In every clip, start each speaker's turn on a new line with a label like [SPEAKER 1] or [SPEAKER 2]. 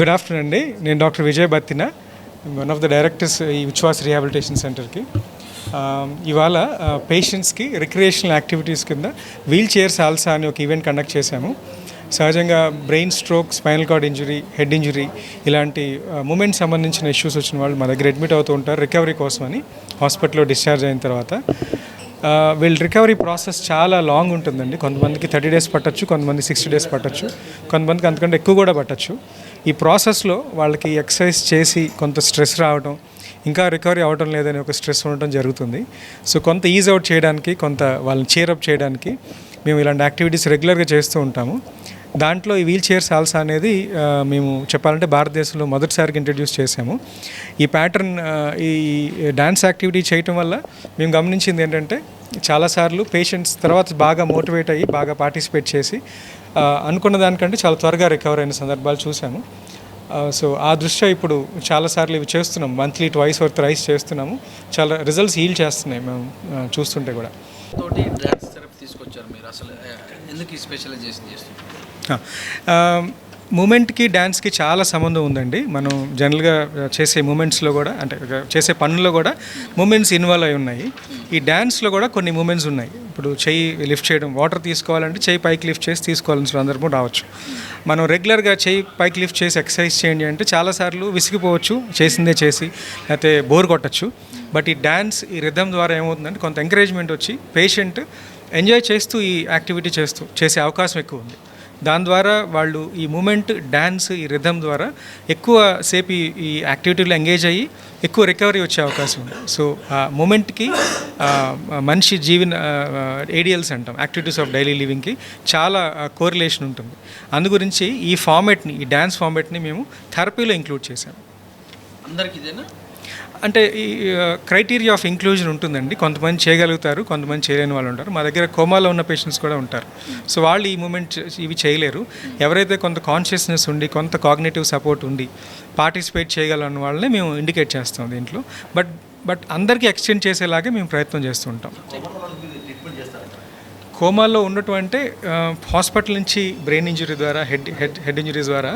[SPEAKER 1] Good afternoon అండి. నేను doctor Vijay Battina one of the directors ఈ విశ్వాస్ రిహాబిలిటేషన్ సెంటర్కి ఇవాళ పేషెంట్స్కి రిక్రియేషనల్ యాక్టివిటీస్ కింద వీల్ చైర్ సాల్సా అని ఒక ఈవెంట్ కండక్ట్ చేశాము. సహజంగా brain stroke spinal cord injury head injury ఇలాంటి uh, మూమెంట్ సంబంధించిన ఇష్యూస్ వచ్చిన వాళ్ళు మా దగ్గర అడ్మిట్ అవుతూ ఉంటారు రికవరీ కోసమని హాస్పిటల్లో డిశ్చార్జ్ అయిన తర్వాత. వీళ్ళు వీళ్ళ రికవరీ ప్రాసెస్ చాలా లాంగ్ ఉంటుందండి. కొంతమందికి థర్టీ డేస్ పట్టచ్చు కొంతమంది సిక్స్టీ డేస్ పట్టచ్చు కొంతమందికి అంతకంటే ఎక్కువ కూడా పట్టచ్చు. ఈ ప్రాసెస్లో వాళ్ళకి ఎక్సర్సైజ్ చేసి కొంత స్ట్రెస్ రావడం ఇంకా రికవరీ అవ్వడం లేదని ఒక స్ట్రెస్ ఉండటం జరుగుతుంది. సో కొంత ఈజ్ అవుట్ చేయడానికి కొంత వాళ్ళని చేరప్ చేయడానికి మేము ఇలాంటి యాక్టివిటీస్ రెగ్యులర్గా చేస్తూ ఉంటాము. దాంట్లో ఈ వీల్ చైర్ సాల్సా అనేది మేము చెప్పాలంటే భారతదేశంలో మొదటిసారిగా ఇంట్రడ్యూస్ చేసాము ఈ ప్యాటర్న్ ఈ డ్యాన్స్ యాక్టివిటీ చేయటం వల్ల మేము గమనించింది ఏంటంటే చాలాసార్లు పేషెంట్స్ తర్వాత బాగా మోటివేట్ అయ్యి బాగా పార్టిసిపేట్ చేసి అనుకున్న దానికంటే చాలా త్వరగా రికవర్ అయిన సందర్భాలు చూసాము సో ఆ దృష్ట్యా ఇప్పుడు చాలాసార్లు ఇవి చేస్తున్నాం. మంత్లీ ట్వైస్ ఆర్ థ్రైస్ చేస్తున్నాము. చాలా రిజల్ట్స్ హీల్ చేస్తున్నాయి మేము చూస్తుంటే కూడా.
[SPEAKER 2] తోటి థెరపీ తీసుకొచ్చారు మీరు. అసలు ఎందుకు ఈ స్పెషలైజేషన్ చేస్తున్నారు?
[SPEAKER 1] మూమెంట్కి డ్యాన్స్కి చాలా సంబంధం ఉందండి. మనం జనరల్గా చేసే మూమెంట్స్లో కూడా అంటే చేసే పనుల్లో కూడా మూమెంట్స్ ఇన్వాల్వ్ అయి ఉన్నాయి. ఈ డ్యాన్స్లో కూడా కొన్ని మూమెంట్స్ ఉన్నాయి. ఇప్పుడు చెయ్యి లిఫ్ట్ చేయడం వాటర్ తీసుకోవాలంటే చెయ్యి పైకి లిఫ్ట్ చేసి తీసుకోవాల్సిన సందర్భం రావచ్చు. మనం రెగ్యులర్గా చెయ్యి పైకి లిఫ్ట్ చేసి ఎక్సర్సైజ్ చేయండి అంటే చాలాసార్లు విసిగిపోవచ్చు చేసిందే చేసి లేకపోతే బోర్ కొట్టచ్చు. బట్ ఈ డ్యాన్స్ ఈ రిధమ్ ద్వారా ఏమవుతుందంటే కొంత ఎంకరేజ్మెంట్ వచ్చి పేషెంట్ ఎంజాయ్ చేస్తూ ఈ యాక్టివిటీ చేస్తూ చేసే అవకాశం ఎక్కువ ఉంది. దాని ద్వారా వాళ్ళు ఈ మూమెంట్ డ్యాన్స్ ఈ రిథమ్ ద్వారా ఎక్కువ సేపు ఈ- యాక్టివిటీలో ఎంగేజ్ అయ్యి ఎక్కువ రికవరీ వచ్చే అవకాశం ఉంది. సో ఆ మూమెంట్కి మనిషి జీవన ఏడియల్స్ అంటాం యాక్టివిటీస్ ఆఫ్ డైలీ లివింగ్కి చాలా కోరిలేషన్ ఉంటుంది. అందు గురించి ఈ ఫార్మేట్ని ఈ డ్యాన్స్ ఫార్మేట్ని మేము థెరపీలో ఇంక్లూడ్ చేసాము
[SPEAKER 2] అందరికి ఇదేనా?
[SPEAKER 1] అంటే ఈ క్రైటీరియా ఆఫ్ ఇంక్లూజన్ ఉంటుందండి. కొంతమంది చేయగలుగుతారు కొంతమంది చేయలేని వాళ్ళు ఉంటారు. మా దగ్గర కోమాలో ఉన్న పేషెంట్స్ కూడా ఉంటారు. సో వాళ్ళు ఈ మూమెంట్ ఇవి చేయలేరు. ఎవరైతే కొంత కాన్షియస్నెస్ ఉండి కొంత కాగ్నేటివ్ సపోర్ట్ ఉండి పార్టిసిపేట్ చేయగలన్న వాళ్ళని మేము ఇండికేట్ చేస్తాం దీంట్లో. బట్ బట్ అందరికీ ఎక్స్టెండ్ చేసేలాగే మేము ప్రయత్నం చేస్తుంటాం కోమాలో ఉండటం అంటే హాస్పిటల్ నుంచి బ్రెయిన్ ఇంజరీ ద్వారా హెడ్ హెడ్ హెడ్ ఇంజరీస్ ద్వారా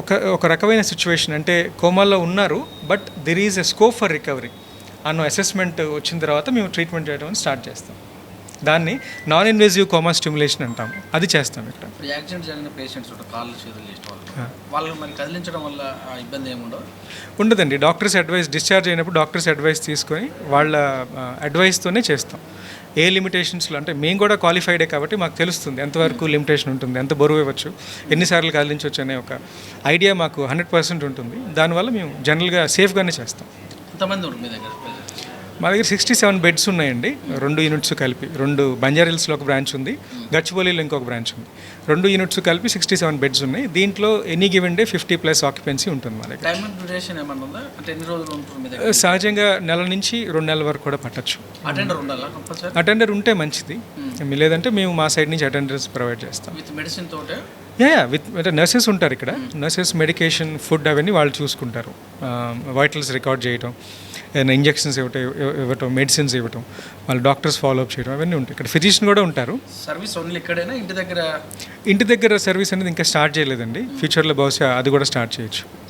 [SPEAKER 1] ఒక ఒక రకమైన సిచ్యువేషన్. అంటే కోమాలో ఉన్నారు but there is a scope for recovery అన్న అసెస్మెంట్ వచ్చిన తర్వాత మేము ట్రీట్మెంట్ చేయడం స్టార్ట్ చేస్తాం. దాన్ని నాన్ ఇన్వేజివ్ కోమా స్టిమ్యులేషన్ అంటాం. అది చేస్తాం ఇక్కడ.
[SPEAKER 2] ఇప్పుడు యాక్సిడెంట్ జరిగిన పేషెంట్స్ ఉంటారు కాళ్ళు చేతులు చేసిన వాళ్ళు? వాళ్ళు మరి కదిలించడం వల్ల ఇబ్బంది ఏముండవు
[SPEAKER 1] ఉండదండి. డాక్టర్స్ అడ్వైస్ డిశ్చార్జ్ అయినప్పుడు డాక్టర్స్ అడ్వైస్ తీసుకొని వాళ్ళ అడ్వైస్తోనే చేస్తాం. ఏ లిమిటేషన్స్లో అంటే మేము కూడా క్వాలిఫైడే కాబట్టి మాకు తెలుస్తుంది ఎంతవరకు లిమిటేషన్ ఉంటుంది ఎంత బరువు ఇవ్వచ్చు ఎన్నిసార్లు కదిలించవచ్చు అనే ఒక ఐడియా మాకు హండ్రెడ్ పర్సెంట్ ఉంటుంది దానివల్ల మేము జనరల్గా సేఫ్గానే చేస్తాం
[SPEAKER 2] ఎంతమంది మీ దగ్గర?
[SPEAKER 1] మా దగ్గర సిక్స్టీ సెవెన్ బెడ్స్ ఉన్నాయండి. రెండు యూనిట్స్ కలిపి. రెండు బంజారిల్స్లో ఒక బ్రాంచ్ ఉంది. గచ్చిబౌలిలో ఇంకొక బ్రాంచ్ ఉంది. రెండు యూనిట్స్ కలిపి సిక్స్టీ సెవెన్ బెడ్స్ ఉన్నాయి. దీంట్లో any given day fifty plus occupancy ఉంటుంది మా దగ్గర. సహజంగా నెల నుంచి రెండు నెలల వరకు కూడా పట్టచ్చు.
[SPEAKER 2] అటెండర్
[SPEAKER 1] ఉంటే మంచిది. లేదంటే మేము మా సైడ్ నుంచి అటెండర్స్ ప్రొవైడ్ చేస్తాం.
[SPEAKER 2] విత్ మెడిసిన్ తోటే?
[SPEAKER 1] యా విత్ అంటే నర్సెస్ ఉంటారు ఇక్కడ. నర్సెస్ మెడికేషన్ ఫుడ్ అవన్నీ వాళ్ళు చూసుకుంటారు. వైటల్స్ రికార్డ్ చేయటం ఏదైనా ఇంజెక్షన్స్ ఇవ్వటం ఇవ్వ- ఇవ్వటం మెడిసిన్స్ ఇవ్వటం వాళ్ళు డాక్టర్స్ ఫాలోఅప్ చేయడం అవన్నీ ఉంటాయి. ఇక్కడ ఫిజిషియన్ కూడా ఉంటారు.
[SPEAKER 2] సర్వీస్ ఓన్లీ ఇక్కడైనా? ఇంటి దగ్గర?
[SPEAKER 1] ఇంటి దగ్గర సర్వీస్ అనేది ఇంకా స్టార్ట్ చేయలేదండి. ఫ్యూచర్లో బహుశా అది కూడా స్టార్ట్ చేయొచ్చు.